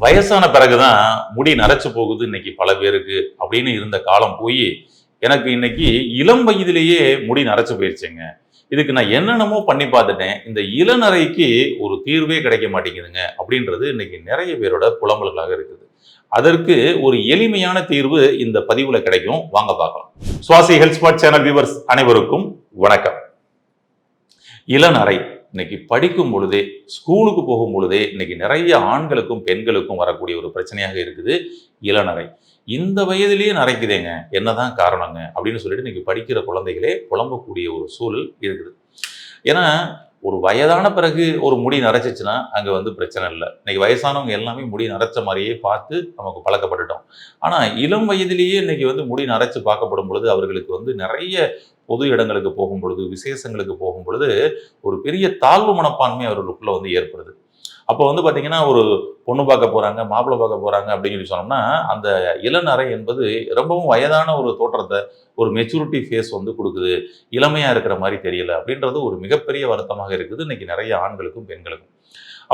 வயசான பிறகுதான் முடி நரைச்சு போகுது இன்னைக்கு பல பேருக்கு அப்படின்னு இருந்த காலம் போய் எனக்கு இன்னைக்கு இளம் வயதிலேயே முடி நரைச்சு போயிருச்சுங்க. இதுக்கு நான் என்னென்னமோ பண்ணி பார்த்துட்டேன். இந்த இளநரைக்கு ஒரு தீர்வே கிடைக்க மாட்டேங்குதுங்க அப்படின்றது இன்னைக்கு நிறைய பேரோட புலம்பல்களாக இருக்குது. அதற்கு ஒரு எளிமையான தீர்வு இந்த பதிவுல கிடைக்கும். வாங்க பார்க்கலாம். Swasi health spot channel viewers அனைவருக்கும் வணக்கம். இளநரை. இன்னைக்கு படிக்கும் பொழுதே ஸ்கூலுக்கு போகும் பொழுதே இன்னைக்கு நிறைய ஆண்களுக்கும் பெண்களுக்கும் வரக்கூடிய ஒரு பிரச்சனையாக இருக்குது. இளநரை. இந்த வயதிலேயே நரைக்குதேங்க. என்னதான் காரணங்க? அப்படின்னு சொல்லிட்டு இன்னைக்கு படிக்கிற குழந்தைகளே புலம்பக்கூடிய ஒரு சூழல் இருக்குது. ஏன்னா ஒரு வயதான பிறகு ஒரு முடி நரைச்சிச்சுன்னா அங்கே வந்து பிரச்சனை இல்லை. இன்னைக்கு வயசானவங்க எல்லாமே முடி நரைச்ச மாதிரியே பார்த்து நமக்கு பழக்கப்பட்டுட்டோம். ஆனால் இளம் வயதிலேயே இன்னைக்கு வந்து முடி நரைச்சு பார்க்கப்படும் பொழுது அவர்களுக்கு வந்து நிறைய பொது இடங்களுக்கு போகும் பொழுது விசேஷங்களுக்கு போகும் பொழுது ஒரு பெரிய தாழ்வு மனப்பான்மை அவர்களுக்குள்ளே வந்து ஏற்படுது. அப்போ வந்து பார்த்தீங்கன்னா ஒரு பொண்ணு பார்க்க போகிறாங்க மாப்பிள்ளை பார்க்க போகிறாங்க அப்படின்னு சொல்லி சொன்னோம்னா அந்த இளநரை என்பது ரொம்பவும் வயதான ஒரு தோற்றத்தை ஒரு மெச்சூரிட்டி ஃபேஸ் வந்து கொடுக்குது. இளமையாக இருக்கிற மாதிரி தெரியல அப்படின்றது ஒரு மிகப்பெரிய வருத்தமாக இருக்குது. இன்றைக்கி நிறைய ஆண்களுக்கும் பெண்களுக்கும்.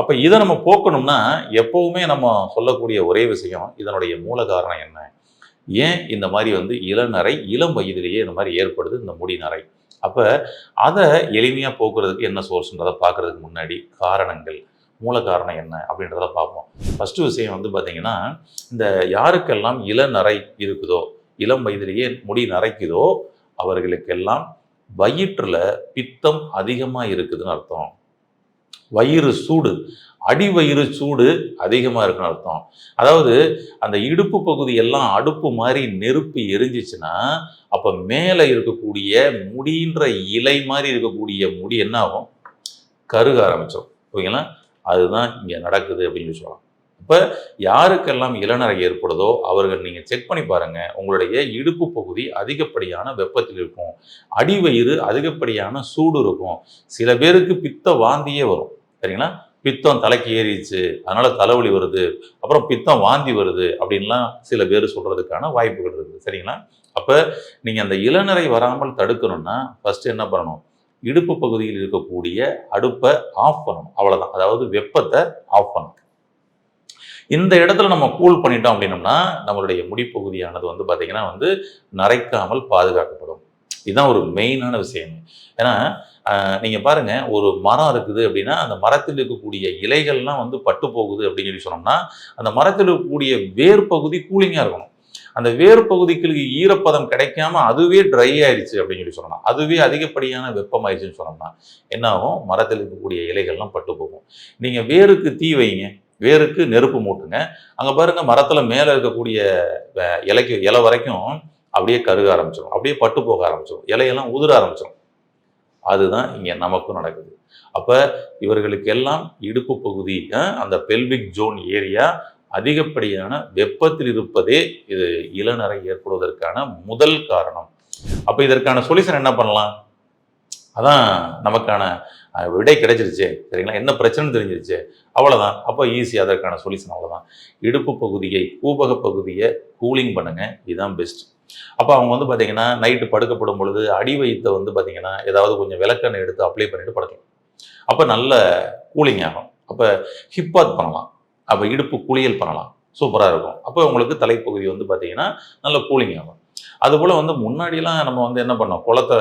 அப்போ இதை நம்ம போக்கணும்னா எப்போவுமே நம்ம சொல்லக்கூடிய ஒரே விஷயம் இதனுடைய மூல காரணம் என்ன? ஏன் இந்த மாதிரி வந்து இளநரை இளம் வயதிலேயே இந்த மாதிரி ஏற்படுது இந்த முடி நரை? அப்போ அதை எளிமையாக போக்குறதுக்கு என்ன சோர்ஸ்ன்றதை பார்க்குறதுக்கு முன்னாடி காரணங்கள். மூல காரணம் என்ன அப்படின்றத பார்ப்போம். ஃபஸ்ட்டு விஷயம் வந்து பார்த்தீங்கன்னா இந்த யாருக்கெல்லாம் இளநரை இருக்குதோ இளம் வயதிலேயே முடி நரைக்குதோ அவர்களுக்கெல்லாம் வயிற்றில் பித்தம் அதிகமாக இருக்குதுன்னு அர்த்தம். வயிறு சூடு அடி வயிறு சூடு அதிகமாக இருக்குன்னு அர்த்தம். அதாவது அந்த இடுப்பு பகுதி எல்லாம் அடுப்பு மாதிரி நெருப்பு எரிஞ்சிச்சுன்னா அப்போ மேலே இருக்கக்கூடிய முடின்ற இலை மாதிரி இருக்கக்கூடிய முடி என்ன ஆகும்? கருக ஆரம்பிச்சிடும் ஓகேங்களா அதுதான் இங்கே நடக்குது அப்படின்னு சொல்லலாம் இப்போ யாருக்கெல்லாம் இளநரை ஏற்படுதோ அவர்கள் நீங்கள் செக் பண்ணி பாருங்கள் உங்களுடைய இடுப்பு பகுதி அதிகப்படியான வெப்பத்தில் இருக்கும். அடிவயிறு அதிகப்படியான சூடு இருக்கும். சில பேருக்கு பித்த வாந்தியே வரும். சரிங்களா? பித்தம் தலைக்கு ஏறிச்சு அதனால தலைவலி வருது. அப்புறம் பித்தம் வாந்தி வருது அப்படின்லாம் சில பேர் சொல்றதுக்கான வாய்ப்புகள் இருக்குது. சரிங்களா? அப்போ நீங்கள் அந்த இளநரை வராமல் தடுக்கணும்னா ஃபர்ஸ்ட் என்ன பண்ணணும்? இடுப்பு பகுதியில் இருக்கக்கூடிய அடுப்பை ஆஃப் பண்ணணும். அவ்வளோதான் அதாவது வெப்பத்தை ஆஃப் பண்ணணும். இந்த இடத்துல நம்ம கூல் பண்ணிட்டோம் அப்படின்னோம்னா நம்மளுடைய முடிப்பகுதியானது வந்து பார்த்தீங்கன்னா வந்து நரைக்காமல் பாதுகாக்கப்படும். இதுதான் ஒரு மெயினான விஷயம். ஏன்னா நீங்கள் பாருங்கள் ஒரு மரம் இருக்குது அப்படின்னா அந்த மரத்தில் இருக்கக்கூடிய இலைகள்லாம் வந்து பட்டு போகுது அப்படின்னு சொல்லி சொன்னோம்னா அந்த மரத்தில் இருக்கக்கூடிய வேர் பகுதி கூலிங்காக இருக்கணும். அந்த வேர் பகுதிகளுக்கு ஈரப்பதம் கிடைக்காம அதுவே ட்ரை ஆயிடுச்சு அப்படின்னு சொல்லி சொல்லலாம் அதுவே அதிகப்படியான வெப்பமாயிடுச்சுன்னு சொன்னோம்னா என்ன ஆகும்? மரத்தில் இருக்கக்கூடிய இலைகள்லாம் பட்டு போகும். நீங்க வேருக்கு தீ வைங்க. வேருக்கு நெருப்பு மூட்டுங்க. அங்கே பாருங்க மரத்தில் மேலே இருக்கக்கூடிய இலைக்கு இலை வரைக்கும் அப்படியே கருக ஆரம்பிச்சிடும் அப்படியே பட்டு போக ஆரம்பிச்சிடும் இலையெல்லாம் உதிர ஆரம்பிச்சிடும் அதுதான் இங்கே நமக்கும் நடக்குது. அப்போ இவர்களுக்கு எல்லாம் இடுப்பு பகுதி அந்த பெல்விக் ஜோன் ஏரியா அதிகப்படியான வெப்பத்தில் இருப்பதே இது இளநரை ஏற்படுவதற்கான முதல் காரணம். அப்போ இதற்கான சொல்யூஷன் என்ன பண்ணலாம்? அதான் நமக்கான விடை கிடைச்சிருச்சு. சரிங்களா? என்ன பிரச்சனை தெரிஞ்சிருச்சு. அவ்வளோதான் அப்போ ஈஸி அதற்கான சொல்யூஷன் அவ்வளோதான் இடுப்பு பகுதியை கூபக பகுதியை கூலிங் பண்ணுங்கள் இதுதான் பெஸ்ட் அப்போ அவங்க வந்து பார்த்தீங்கன்னா நைட்டு படுக்கப்படும் பொழுது அடி வயிற்றை வந்து பார்த்தீங்கன்னா ஏதாவது கொஞ்சம் விளக்கெண்ணெய் எடுத்து அப்ளை பண்ணிட்டு படுக்கலாம். அப்போ நல்ல கூலிங் ஆகும். அப்போ ஹிப்பாத் பண்ணலாம். அப்போ இடுப்பு குளியல் பண்ணலாம். சூப்பராக இருக்கும். அப்போ உங்களுக்கு தலைப்பகுதி வந்து பார்த்தீங்கன்னா நல்ல கூலிங் ஆகும். அதுபோல் வந்து முன்னாடிலாம் நம்ம வந்து என்ன பண்ணோம்? குளத்தை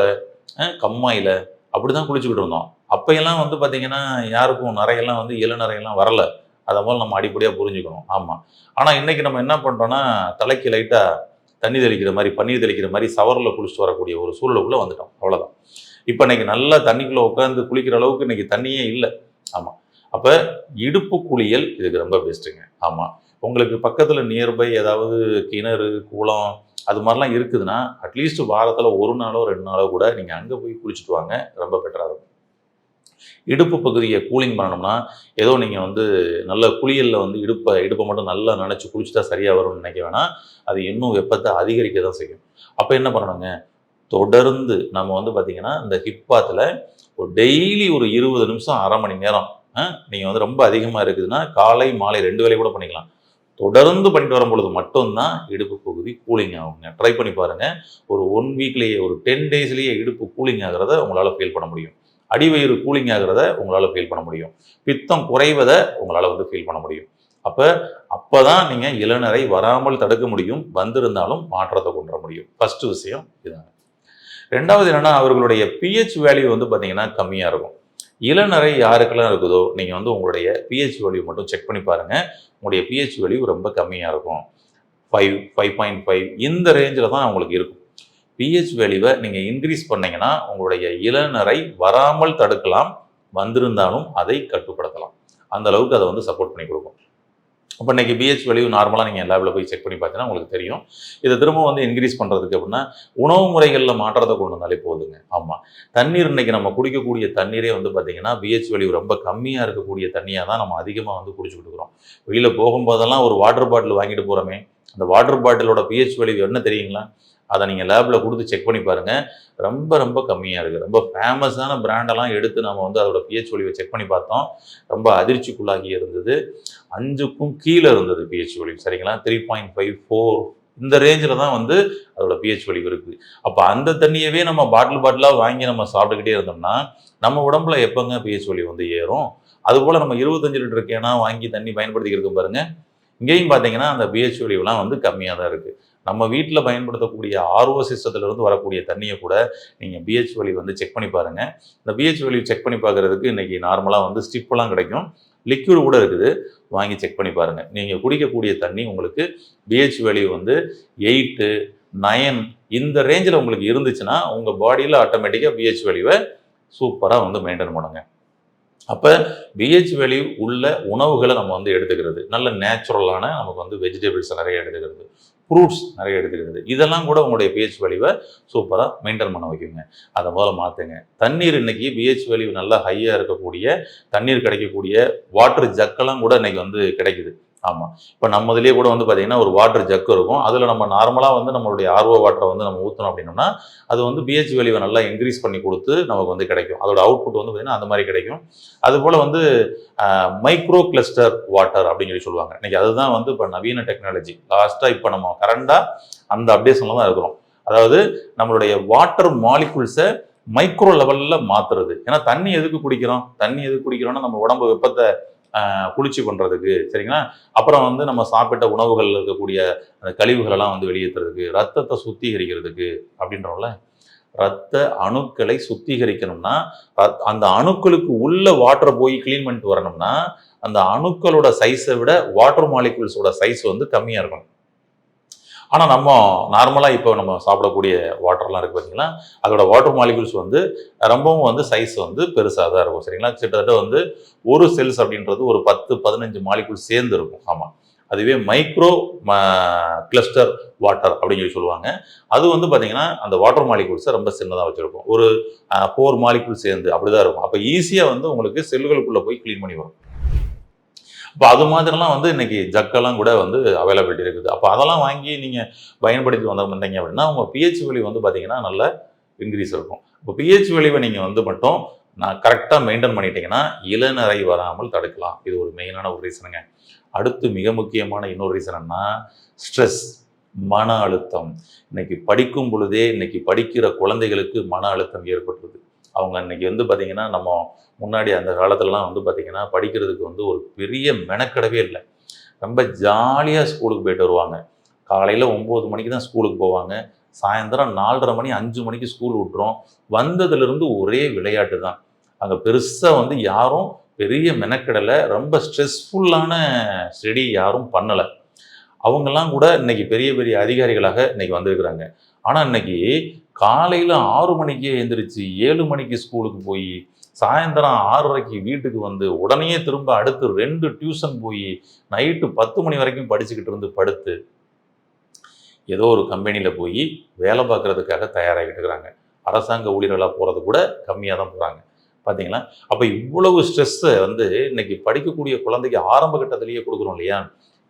கம்மாயில் அப்படி தான் குளிச்சுக்கிட்டு இருந்தோம். அப்போயெல்லாம் வந்து பார்த்தீங்கன்னா யாருக்கும் நிறையெல்லாம் வந்து இளநரையெல்லாம் வரல. அதை போல் நம்ம அடிப்படையாக புரிஞ்சுக்கணும். ஆமாம் ஆனால் இன்னைக்கு நம்ம என்ன பண்ணுறோம்னா தலைக்கு லைட்டாக தண்ணி தெளிக்கிற மாதிரி பன்னீர் தெளிக்கிற மாதிரி சவரில் குளிச்சுட்டு வரக்கூடிய ஒரு சூழலுக்குள்ளே வந்துட்டோம். அவ்வளோதான் இப்போ இன்றைக்கி நல்லா தண்ணிக்குள்ளே உட்காந்து குளிக்கிற அளவுக்கு இன்னைக்கு தண்ணியே இல்லை. ஆமாம் அப்போ இடுப்பு குளியல் இதுக்கு ரொம்ப பெஸ்ட்டுங்க ஆமாம் உங்களுக்கு பக்கத்தில் நியர்பை ஏதாவது கிணறு குளம் அது மாதிரிலாம் இருக்குதுன்னா அட்லீஸ்ட் வாரத்தில் ஒரு நாளோ ரெண்டு நாளோ கூட நீங்கள் அங்கே போய் குளிச்சுட்டு வாங்க. ரொம்ப பெட்டராக இருக்கும். இடுப்பு பகுதியை கூலிங் பண்ணணும்னா ஏதோ நீங்கள் வந்து நல்ல குளியலில் வந்து இடுப்பை இடுப்பை மட்டும் நல்லா நினச்சி குளிச்சுட்டா சரியாக வரும்னு நினைக்க வேணாம் அது இன்னும் வெப்பத்தை அதிகரிக்க தான் செய்யும். அப்போ என்ன பண்ணணுங்க? தொடர்ந்து நம்ம வந்து பார்த்திங்கன்னா இந்த ஹிப்பாத்தில் ஒரு டெய்லி ஒரு இருபது நிமிஷம் அரை மணி நேரம் நீங்கள் வந்து ரொம்ப அதிகமாக இருக்குதுன்னா காலை மாலை ரெண்டு வேளை கூட பண்ணிக்கலாம். தொடர்ந்து பண்ணிட்டு வரும் பொழுது மட்டும்தான் இடுப்பு பகுதி கூலிங் ஆகுங்க ட்ரை பண்ணி பாருங்கள் ஒரு ஒன் வீக்லேயே ஒரு டென் டேஸ்லேயே இடுப்பு கூலிங் ஆகிறத உங்களால் ஃபீல் பண்ண முடியும். அடிவயிறு கூலிங் ஆகிறத உங்களால் ஃபீல் பண்ண முடியும். பித்தம் குறைவதை உங்களால் வந்து ஃபீல் பண்ண முடியும். அப்போ அப்போ தான் நீங்கள் இளநரை வராமல் தடுக்க முடியும். வந்திருந்தாலும் மாற்றத்தை கொண்டு வர முடியும். ஃபஸ்ட்டு விஷயம் இதுதான் ரெண்டாவது என்னென்னா அவர்களுடைய பிஹெச் வேல்யூ வந்து பார்த்தீங்கன்னா கம்மியாக இருக்கும். இளநரை யாருக்கெல்லாம் இருக்குதோ நீங்கள் வந்து உங்களுடைய பிஹெச் வேல்யூ மட்டும் செக் பண்ணி பாருங்கள் உங்களுடைய பிஹெச் வேல்யூ ரொம்ப கம்மியாக இருக்கும். ஃபைவ் ஃபைவ் பாயிண்ட் ஃபைவ் இந்த ரேஞ்சில் தான் உங்களுக்கு இருக்கும். பிஹெச் வேல்யூவை நீங்கள் இன்க்ரீஸ் பண்ணிங்கன்னா உங்களுடைய இளநரை வராமல் தடுக்கலாம். வந்திருந்தாலும் அதை கட்டுப்படுத்தலாம். அந்த அளவுக்கு அதை வந்து சப்போர்ட் பண்ணி கொடுக்கும். அப்போ இன்றைக்கி பிஹெச் வேல்யூ நார்மலாக நீங்கள் லேபில் போய் செக் பண்ணி பார்த்தீங்கன்னா உங்களுக்கு தெரியும். இதை திரும்ப வந்து இன்க்ரீஸ் பண்ணுறதுக்கு அப்படின்னா உணவு முறைகளில் மாற்றத்தை கொண்டு வந்தாலே போதுங்க. ஆமாம் தண்ணீர் இன்றைக்கி நம்ம குடிக்கக்கூடிய தண்ணீரே வந்து பார்த்தீங்கன்னா பிஹெச் வேல்யூ ரொம்ப கம்மியாக இருக்கக்கூடிய தண்ணியாக தான் நம்ம அதிகமாக வந்து குடிச்சுக்கிட்டு இருக்கிறோம் வெளியில் போகும்போதெல்லாம் ஒரு வாட்டர் பாட்டில் வாங்கிட்டு போகிறோமே அந்த வாட்டர் பாட்டிலோட பிஹெச் வேல்யூ என்ன தெரியுங்களா? அதை நீங்கள் லேபில் கொடுத்து செக் பண்ணி பாருங்கள் ரொம்ப ரொம்ப கம்மியாக இருக்குது ரொம்ப ஃபேமஸான பிராண்டெல்லாம் எடுத்து நம்ம வந்து அதோட பிஹெச் வேல்யூவை செக் பண்ணி பார்த்தோம். ரொம்ப அதிர்ச்சிக்குள்ளாகி இருந்தது. அஞ்சுக்கும் கீழே இருந்தது பிஹெச் வேல்யூ சரிங்களா? த்ரீ பாயிண்ட் ஃபைவ் ஃபோர் இந்த ரேஞ்சில் தான் வந்து அதோட பிஹெச் வேல்யூ இருக்குது அப்போ அந்த தண்ணியவே நம்ம பாட்டில் பாட்டிலாக வாங்கி நம்ம சாப்பிட்டுக்கிட்டே இருந்தோம்னா நம்ம உடம்புல எப்போங்க பிஹெச் வேல்யூ வந்து ஏறும்? அதுபோல் நம்ம இருபத்தஞ்சு லிட்டர் கேனா வாங்கி தண்ணி பயன்படுத்திக்கிட்டு பாருங்கள் இங்கேயும் பார்த்தீங்கன்னா அந்த பிஹெச் வேல்யூலாம் வந்து கம்மியாக தான் இருக்குது நம்ம வீட்டில் பயன்படுத்தக்கூடிய ஆர்ஓ சிஸ்டத்திலிருந்து வரக்கூடிய தண்ணியை கூட நீங்கள் பிஹெச் வேல்யூ வந்து செக் பண்ணி பாருங்கள் இந்த பிஹெச் வேல்யூ செக் பண்ணி பார்க்குறதுக்கு இன்றைக்கி நார்மலாக வந்து ஸ்டிப்பெல்லாம் கிடைக்கும். லிக்யூடு கூட இருக்குது. வாங்கி செக் பண்ணி பாருங்கள் நீங்கள் குடிக்கக்கூடிய தண்ணி உங்களுக்கு பிஹெச் வேல்யூ வந்து எயிட்டு நயன் இந்த ரேஞ்சில் உங்களுக்கு இருந்துச்சுன்னா உங்கள் பாடியில் ஆட்டோமேட்டிக்காக பிஹெச் வேல்யூவை சூப்பராக வந்து மெயின்டைன் பண்ணுங்க. அப்போ பிஹெச் வேல்யூ உள்ள உணவுகளை நம்ம வந்து எடுத்துக்கிறது. நல்ல நேச்சுரலான நமக்கு வந்து வெஜிடபிள்ஸ் நிறைய எடுத்துக்கிறது. ஃப்ரூட்ஸ் நிறைய எடுத்துக்கிறது இதெல்லாம் கூட உங்களுடைய பிஹெச் வேல்யூவை சூப்பராக மெயின்டைன் பண்ண வைக்குங்க. அதை முதல்ல மாற்றுங்க தண்ணீர் இன்றைக்கி பிஹெச் வேல்யூ நல்லா ஹையாக இருக்கக்கூடிய தண்ணீர் கிடைக்கக்கூடிய வாட்டர் ஜக்கெல்லாம் கூட இன்னைக்கு வந்து கிடைக்குது. ஆமாம் இப்போ நம்ம இதுலேயே கூட வந்து பார்த்தீங்கன்னா ஒரு வாட்டர் ஜக்கு இருக்கும். அதில் நம்ம நார்மலாக வந்து நம்மளுடைய ஆர்ஓ வாட்டரை வந்து நம்ம ஊற்றணும் அப்படின்னோம்னா அது வந்து பிஹெச் வேல்யூவை நல்லா இன்க்ரீஸ் பண்ணி கொடுத்து நமக்கு வந்து கிடைக்கும். அதோட அவுட்புட் வந்து பார்த்தீங்கன்னா அந்த மாதிரி கிடைக்கும். அதுபோல் வந்து மைக்ரோ கிளஸ்டர் வாட்டர் அப்படின்னு சொல்லி சொல்லுவாங்க. இன்னைக்கு அதுதான் வந்து இப்போ நவீன டெக்னாலஜி லாஸ்ட்டாக இப்போ நம்ம கரண்டாக அந்த அப்டேஷனில் தான் இருக்கிறோம். அதாவது நம்மளுடைய வாட்டர் மாலிகுல்ஸை மைக்ரோ லெவலில் மாற்றுறது ஏன்னா தண்ணி எதுக்கு குடிக்கிறோம்? தண்ணி எதுக்கு குடிக்கிறோம்னா நம்ம உடம்பு வெப்பத்தை குளிர்ச்சி பண்ணுறதுக்கு சரிங்களா? அப்புறம் வந்து நம்ம சாப்பிட்ட உணவுகளில் இருக்கக்கூடிய அந்த கழிவுகளெல்லாம் வந்து வெளியேற்றுறதுக்கு ரத்தத்தை சுத்திகரிக்கிறதுக்கு அப்படின்றோம்ல? ரத்த அணுக்களை சுத்திகரிக்கணும்னா ரத்- அந்த அணுக்களுக்கு உள்ள வாட்டரை போய் க்ளீன் பண்ணிட்டு வரணும்னா அந்த அணுக்களோட சைஸை விட வாட்டர் மாலிகுல்ஸோட சைஸ் வந்து கம்மியாக இருக்கணும். ஆனால் நம்ம நார்மலாக இப்போ நம்ம சாப்பிடக்கூடிய வாட்டர்லாம் இருக்குது பார்த்தீங்கன்னா அதோட வாட்டர் மாலிகுல்ஸ் வந்து ரொம்பவும் வந்து சைஸ் வந்து பெருசாக தான் இருக்கும் சரிங்களா? கிட்டத்தட்ட வந்து ஒரு செல்ஸ் அப்படின்றது ஒரு பத்து பதினஞ்சு மாலிகுல் சேர்ந்து இருக்கும். ஆமாம் அதுவே மைக்ரோ கிளஸ்டர் வாட்டர் அப்படின்னு சொல்லி சொல்லுவாங்க. அது வந்து பார்த்தீங்கன்னா அந்த வாட்டர் மாலிகுல்ஸை ரொம்ப சின்னதாக வச்சுருக்கும். ஒரு ஃபோர் மாலிகுல் சேர்ந்து அப்படிதான் இருக்கும். அப்போ ஈஸியாக வந்து உங்களுக்கு செல்லுகளுக்குள்ளே போய் க்ளீன் பண்ணி வரும். இப்போ அது மாதிரிலாம் வந்து இன்னைக்கு ஜக்கெல்லாம் கூட வந்து அவைலபிலிட்டி இருக்குது. அப்போ அதெல்லாம் வாங்கி நீங்கள் பயன்படுத்தி வந்த வந்தீங்க அப்படின்னா உங்கள் பிஹெச் வேல்யூ வந்து பார்த்தீங்கன்னா நல்ல இன்க்ரீஸ் இருக்கும். இப்போ பிஹெச் வேல்யூவை நீங்கள் வந்து மட்டும் நான் கரெக்டாக மெயின்டைன் பண்ணிட்டீங்கன்னா இளநரை வராமல் தடுக்கலாம். இது ஒரு மெயினான ஒரு ரீசனுங்க அடுத்து மிக முக்கியமான இன்னொரு ரீசன் என்ன ஸ்ட்ரெஸ் மன அழுத்தம். இன்னைக்கு படிக்கும் பொழுதே இன்னைக்கு படிக்கிற குழந்தைகளுக்கு மன அழுத்தம் ஏற்பட்டுருது. அவங்க இன்னைக்கு வந்து பார்த்தீங்கன்னா நம்ம முன்னாடி அந்த காலத்துலலாம் வந்து பார்த்தீங்கன்னா படிக்கிறதுக்கு வந்து ஒரு பெரிய மெனக்கடவே இல்லை. ரொம்ப ஜாலியாக ஸ்கூலுக்கு போயிட்டு வருவாங்க. காலையில் ஒம்பது மணிக்கு தான் ஸ்கூலுக்கு போவாங்க. சாயந்தரம் நாலரை மணி அஞ்சு மணிக்கு ஸ்கூல் விட்டுரும். வந்ததுலேருந்து ஒரே விளையாட்டு தான். அங்கே பெருசாக வந்து யாரும் பெரிய மெனக்கடலை ரொம்ப ஸ்ட்ரெஸ்ஃபுல்லான ஸ்டடி யாரும் பண்ணலை. அவங்கெல்லாம் கூட இன்னைக்கு பெரிய பெரிய அதிகாரிகளாக இன்னைக்கு வந்திருக்கிறாங்க. ஆனால் இன்னைக்கு காலையில் ஆறு மணிக்கே எந்திரிச்சு ஏழு மணிக்கு ஸ்கூலுக்கு போய் சாயந்தரம் ஆறரைக்கு வீட்டுக்கு வந்து உடனே திரும்ப அடுத்து ரெண்டு டியூஷன் போய் நைட்டு பத்து மணி வரைக்கும் படிச்சுக்கிட்டு இருந்து படுத்து ஏதோ ஒரு கம்பெனியில் போய் வேலை பார்க்கறதுக்காக தயாராகிட்டு இருக்கிறாங்க. அரசாங்க ஊழியர்களாக போகிறது கூட கம்மியாக தான் போகிறாங்க பார்த்தீங்களா அப்போ இவ்வளவு ஸ்ட்ரெஸ்ஸை வந்து இன்னைக்கு படிக்கக்கூடிய குழந்தைக்கு ஆரம்ப கட்டத்திலேயே கொடுக்குறோம் இல்லையா?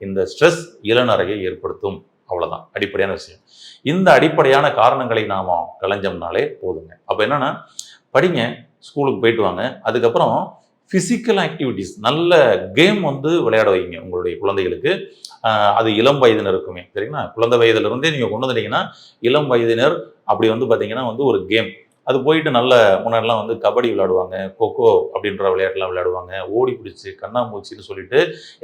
இந்த ஸ்ட்ரெஸ் இளநறையை ஏற்படுத்தும். அவ்வளோதான் அடிப்படையான விஷயம். இந்த அடிப்படையான காரணங்களை நாம் கலைஞ்சோம்னாலே போதுங்க. அப்போ என்னென்னா படிங்க ஸ்கூலுக்கு போயிட்டு வாங்க. அதுக்கப்புறம் ஃபிசிக்கல் ஆக்டிவிட்டீஸ் நல்ல கேம் வந்து விளையாட வைங்க உங்களுடைய குழந்தைகளுக்கு. அது இளம் வயதினருக்குமே சரிங்களா? குழந்தை வயதிலிருந்தே நீங்கள் கொண்டு வந்துட்டீங்கன்னா இளம் வயதினர் அப்படி வந்து பார்த்தீங்கன்னா வந்து ஒரு கேம் அது போயிட்டு நல்ல முன்னாடிலாம் வந்து கபடி விளையாடுவாங்க கொக்கோ அப்படின்ற விளையாட்டுலாம் விளையாடுவாங்க ஓடி பிடிச்சி கண்ணாமூச்சின்னு சொல்லிட்டு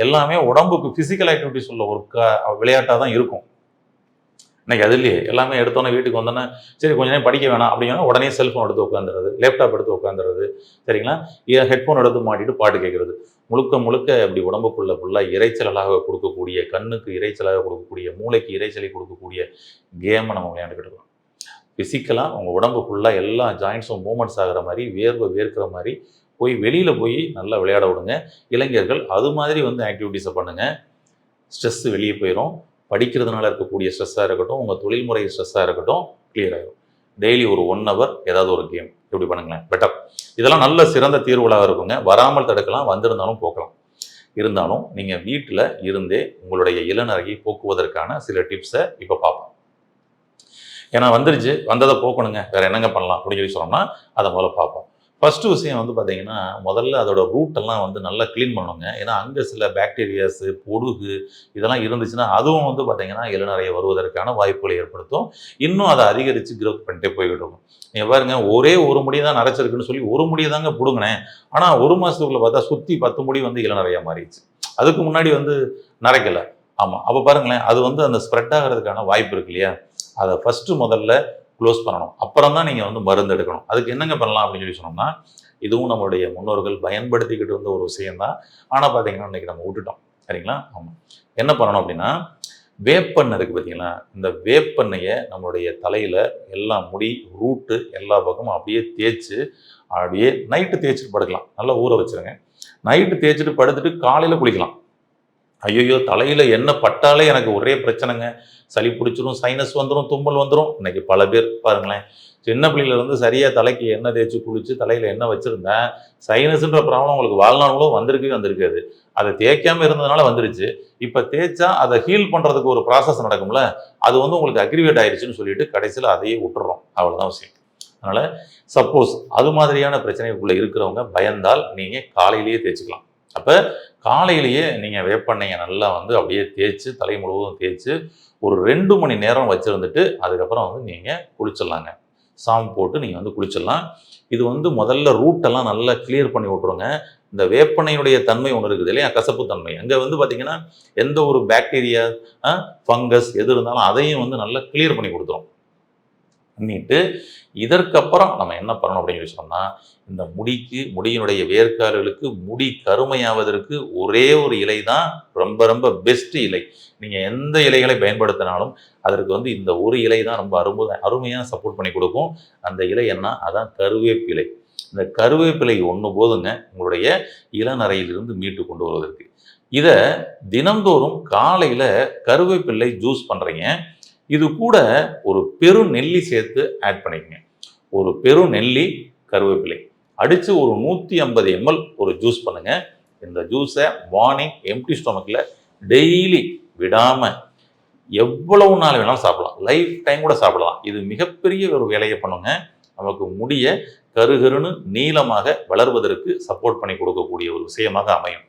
எல்லாமே உடம்புக்கு ஃபிசிக்கல் ஆக்டிவிட்டிஸ் உள்ள ஒரு க விளையாட்டாக தான் இருக்கும். இன்னைக்கு அது இல்லையே எல்லாமே எடுத்தோன்னே வீட்டுக்கு வந்தோன்னே சரி கொஞ்ச நேரம் படிக்க வேணாம் அப்படின்னா உடனே செல்ஃபோன் எடுத்து உட்காந்துறது லேப்டாப் எடுத்து உட்காந்துறது சரிங்களா? ஹெட்ஃபோன் எடுத்து மாட்டிட்டு பாட்டு கேட்குறது. முழுக்க முழுக்க இப்படி உடம்புக்குள்ள ஃபுல்லாக இறைச்சலாக கொடுக்கக்கூடிய கண்ணுக்கு இறைச்சலாக கொடுக்கக்கூடிய மூளைக்கு இறைச்சலை கொடுக்கக்கூடிய கேமை நம்ம விளையாண்டுக்கிட்டு இருக்கோம். ஃபிசிக்கலாக உங்கள் உடம்பு ஃபுல்லாக எல்லா ஜாயின்ஸும் மூமெண்ட்ஸ் ஆகிற மாதிரி வேர்வை வேர்க்கிற மாதிரி போய் வெளியில் போய் நல்லா விளையாட விடுங்க. இளைஞர்கள் அது மாதிரி வந்து ஆக்டிவிட்டீஸை பண்ணுங்கள் ஸ்ட்ரெஸ்ஸு வெளியே போயிடும் படிக்கிறதுனால இருக்கக்கூடிய ஸ்ட்ரெஸ்ஸாக இருக்கட்டும் உங்கள் தொழில்முறை ஸ்ட்ரெஸ்ஸாக இருக்கட்டும் கிளியர் ஆகிடும் டெய்லி ஒரு ஒன் ஹவர் ஏதாவது ஒரு கேம் இப்படி பண்ணுங்களேன். பெட்டர் இதெல்லாம் நல்ல சிறந்த தீர்வுகளாக இருக்குங்க. வராமல் தடுக்கலாம் வந்திருந்தாலும் போக்கலாம். இருந்தாலும் நீங்கள் வீட்டில் இருந்தே உங்களுடைய இளநரையை போக்குவதற்கான சில டிப்ஸை இப்போ பார்ப்போம். ஏன்னா வந்துருச்சு வந்ததை போக்கணுங்க. வேற என்னங்க பண்ணலாம் அப்படின்னு சொல்லி சொன்னோம்னா அதை முதல்ல பார்ப்போம். ஃபர்ஸ்ட் விஷயம் வந்து பார்த்தீங்கன்னா முதல்ல அதோட ரூட்டெல்லாம் வந்து நல்லா க்ளீன் பண்ணுங்க ஏன்னா அங்கே சில பாக்டீரியாஸு பொடுகு இதெல்லாம் இருந்துச்சுன்னா அதுவும் வந்து பார்த்தீங்கன்னா இளநரையை வருவதற்கான வாய்ப்புகளை ஏற்படுத்தும். இன்னும் அதை அதிகரித்து க்ரோத் பண்ணிட்டே போய்கிட்டு இருக்கும். நீங்கள் பாருங்க ஒரே ஒரு முடி தான் நரைச்சிருக்குன்னு சொல்லி ஒரு முடியை தாங்க பிடுங்கினேன். ஆனால் ஒரு மாதத்துக்குள்ளே பார்த்தா சுற்றி பத்து முடி வந்து இளநரையாக மாறிடுச்சு. அதுக்கு முன்னாடி வந்து நரைக்கலை. ஆமாம் அப்போ பாருங்களேன் அது வந்து அந்த ஸ்ப்ரெட் ஆகிறதுக்கான வாய்ப்பு இருக்கு இல்லையா? அதை ஃபஸ்ட்டு முதல்ல க்ளோஸ் பண்ணணும். அப்புறம் தான் நீங்கள் வந்து மருந்து எடுக்கணும். அதுக்கு என்னங்க பண்ணலாம் அப்படின்னு சொல்லி சொன்னோம்னா இதுவும் நம்மளுடைய முன்னோர்கள் பயன்படுத்திக்கிட்டு இருந்த ஒரு விஷயம்தான். ஆனால் பார்த்தீங்கன்னா இன்றைக்கி நம்ம விட்டுட்டோம். சரிங்களா? ஆமாம் என்ன பண்ணணும் அப்படின்னா வேப்பெண்ணெய் இருக்குது பார்த்தீங்களா இந்த வேப்பெண்ணெயை நம்மளுடைய தலையில் எல்லா முடி ரூட்டு எல்லா பக்கமும் அப்படியே தேய்ச்சி அப்படியே நைட்டு தேய்ச்சிட்டு படுக்கலாம். நல்லா ஊற வச்சிருங்க. நைட்டு தேய்ச்சிட்டு படுத்துட்டு காலையில் குளிக்கலாம். ஐயோ தலையில் எண்ணெய் பட்டாலே எனக்கு ஒரே பிரச்சனைங்க. சளி பிடிச்சிரும் சைனஸ் வந்துடும் தும்மல் வந்துடும் இன்னைக்கு பல பேர் பாருங்களேன். சின்ன பிள்ளையிலேருந்து சரியாக தலைக்கு எண்ணெய் தேய்ச்சி குளித்து தலையில் எண்ணெய் வச்சுருந்தேன் சைனஸுன்ற ப்ராப்ளம் உங்களுக்கு வாழ்நாளும் வந்திருக்கவே வந்திருக்காது. அதை தேய்க்காம இருந்ததுனால வந்துருச்சு. இப்போ தேய்ச்சா அதை ஹீல் பண்ணுறதுக்கு ஒரு ப்ராசஸ் நடக்கும்ல அது வந்து உங்களுக்கு அக்ரிவேட் ஆயிடுச்சுன்னு சொல்லிட்டு கடைசியில் அதையே விட்டுறோம். அவ்வளோதான் விஷயம். அதனால் சப்போஸ் அது மாதிரியான பிரச்சனைக்குள்ளே இருக்கிறவங்க பயந்தால் நீங்கள் காலையிலேயே தேய்ச்சிக்கலாம். அப்போ காலையிலேயே நீங்கள் வேப்பெண்ணெயை நல்லா வந்து அப்படியே தேய்ச்சி தலை முழுவதும் தேய்ச்சி ஒரு ரெண்டு மணி நேரம் வச்சுருந்துட்டு அதுக்கப்புறம் வந்து நீங்கள் குளிச்சிடலாங்க. சாம்பு போட்டு நீங்கள் வந்து குளிச்சிடலாம். இது வந்து முதல்ல ரூட்டெல்லாம் நல்லா கிளியர் பண்ணி விட்ருங்க இந்த வேப்பனையுடைய தன்மை ஒன்று இருக்குது இல்லையா? கசப்பு தன்மை. அங்கே வந்து பார்த்தீங்கன்னா எந்த ஒரு பாக்டீரியா ஃபங்கஸ் எது இருந்தாலும் அதையும் வந்து நல்லா கிளியர் பண்ணி கொடுத்துரும். பண்ணிட்டு இதற்கப்புறம் நம்ம என்ன பண்ணணும் அப்படின்னு சொல்லி இந்த முடிக்கு முடியினுடைய வேர்க்கால்களுக்கு முடி கருமையாவதற்கு ஒரே ஒரு இலை தான் ரொம்ப ரொம்ப பெஸ்ட் இலை. நீங்கள் எந்த இலைகளை பயன்படுத்தினாலும் அதற்கு வந்து இந்த ஒரு இலை தான் ரொம்ப அருமை அருமையாக சப்போர்ட் பண்ணி கொடுக்கும். அந்த இலை என்ன? அதான் கருவேப்பிலை. இந்த கருவேப்பிலை ஒன்று போதுங்க உங்களுடைய இளநரையிலிருந்து மீட்டு கொண்டு வருவதற்கு. இதை தினந்தோறும் காலையில் கருவேப்பிலை ஜூஸ் பண்ணுறீங்க இது கூட ஒரு பெரு நெல்லி சேர்த்து ஆட் பண்ணிக்கங்க. ஒரு பெரு நெல்லி கருவேப்பிலை. அடித்து ஒரு நூற்றி ஐம்பது எம்எல் ஒரு ஜூஸ் பண்ணுங்கள் இந்த ஜூஸை மார்னிங் எம்டி ஸ்டொமக்கில் டெய்லி விடாமல் எவ்வளவு நாள் வேணாலும் சாப்பிடலாம். லைஃப் டைம் கூட சாப்பிடலாம். இது மிகப்பெரிய ஒரு வேலையை பண்ணுங்க. நமக்கு முடிய கருகருன்னு நீளமாக வளர்வதற்கு சப்போர்ட் பண்ணி கொடுக்கக்கூடிய ஒரு விஷயமாக அமையும்.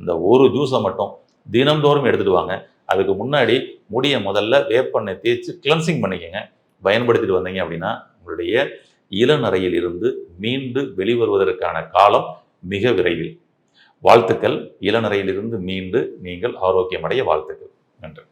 இந்த ஒரு ஜூஸை மட்டும் தினந்தோறும் எடுத்துட்டு வாங்க. அதுக்கு முன்னாடி முடியை முதல்ல வேப்பெண்ணை தேய்ச்சி கிளன்சிங் பண்ணிக்கங்க. பயன்படுத்திட்டு வந்தீங்க அப்படின்னா உங்களுடைய இளநறையில் இருந்து மீண்டு வெளிவருவதற்கான காலம் மிக விரைவில். வாழ்த்துக்கள். இளநறையிலிருந்து மீண்டு நீங்கள் ஆரோக்கியமடைய வாழ்த்துக்கள். நன்றி.